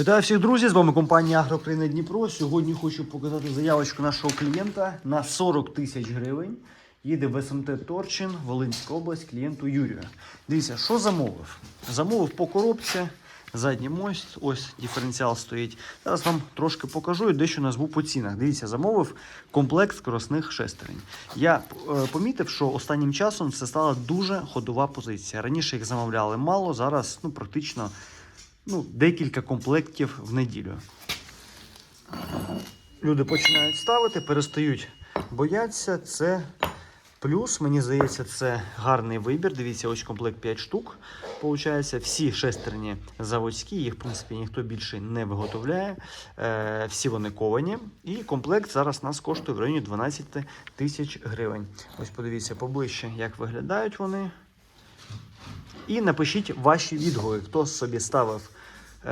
Вітаю всіх друзі! З вами компанія Агрокраїна Дніпро. Сьогодні хочу показати заявочку нашого клієнта на 40 тисяч гривень. Їде в СМТ Торчин, Волинська область, клієнту Юрію. Дивіться, що замовив? Замовив по коробці, задній мост, ось диференціал стоїть. Зараз вам трошки покажу і дещо назву по цінах. Дивіться, замовив комплект скоросних шестерень. Я е, помітив, що останнім часом це стала дуже ходова позиція. Раніше їх замовляли мало, зараз ну, практично ну, декілька комплектів в неділю. Люди починають ставити, перестають боятися. Це плюс, мені здається, це гарний вибір. Дивіться, ось комплект 5 штук. Получається, всі шестерні заводські, їх, в принципі, ніхто більше не виготовляє. Е, всі вони ковані. І комплект зараз нас коштує в районі 12 тисяч гривень. Ось подивіться поближче, як виглядають вони. І напишіть ваші відгуки, хто собі ставив,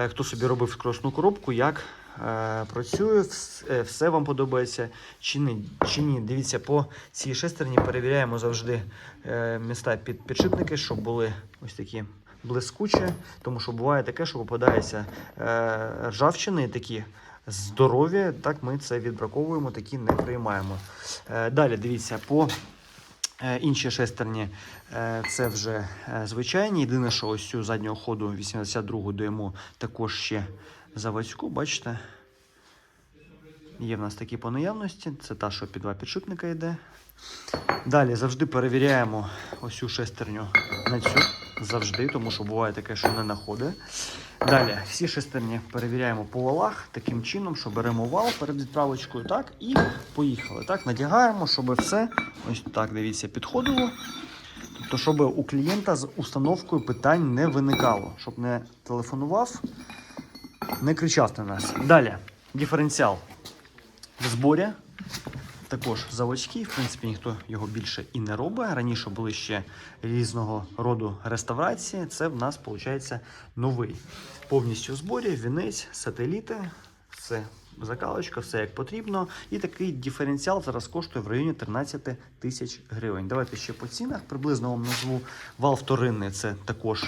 хто собі робив скоросну коробку, як е, працює, е, все вам подобається чи ні. Чи ні. Дивіться, по цій шестерні перевіряємо завжди е, міста під підшипники, щоб були ось такі блискучі, тому що буває таке, що попадаються е, ржавчини такі. Здорові, так ми це відбраковуємо, такі не приймаємо. Е, далі дивіться, по Е, Інші шестерні е, це вже е, звичайні. Єдине, що ось цю заднього ходу 82 даємо також ще заводську. Бачите? Є в нас такі по наявності. Це та, що під два підшипника йде. Далі завжди перевіряємо ось цю шестерню на цю. Завжди, тому що буває таке, що не находить. Далі всі шестерні перевіряємо по валах таким чином, що беремо вал перед відправочкою, так, і поїхали. Так, надягаємо, щоб все ось так, дивіться, підходило. Тобто, щоб у клієнта з установкою питань не виникало, щоб не телефонував, не кричав на нас. Далі, диференціал в зборі. Також заводський, в принципі, ніхто його більше і не робить. Раніше були ще різного роду реставрації. Це в нас виходить новий. Повністю в зборі, вінець, сателіти, все закалочка, все як потрібно. І такий диференціал зараз коштує в районі 13 тисяч гривень. Давайте ще по цінах. Приблизно вам назву вал вторинний це також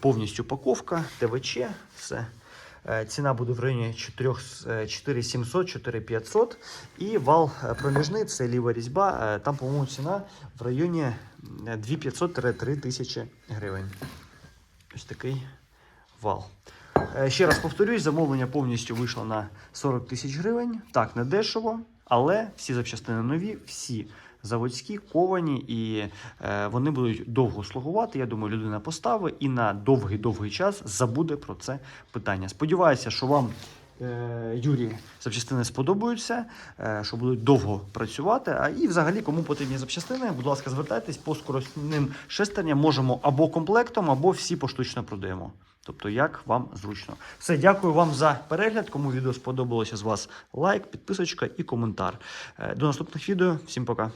повністю упаковка, ТВЧ, все. Е, Ціна буде в районі 4700 4500 І вал е, проміжний це ліва різьба. е, Там, по-моєму, ціна в районі 2500-3000 тисячі гривень. Ось такий вал. Е, Ще раз повторюсь, замовлення повністю вийшло на 40 тисяч гривень. Так, не дешево, але всі запчастини нові, всі заводські, ковані, і е, вони будуть довго слугувати. Я думаю, людина поставить і на довгий-довгий час забуде про це питання. Сподіваюся, що вам. Е, Юрі запчастини сподобаються, е, що будуть довго працювати. А і взагалі, кому потрібні запчастини, будь ласка, звертайтесь по скоростним шестерням. Можемо або комплектом, або всі поштучно продаємо. Тобто, як вам зручно. Все, дякую вам за перегляд. Кому відео сподобалося з вас лайк, підписочка і коментар. Е, До наступних відео. Всім пока.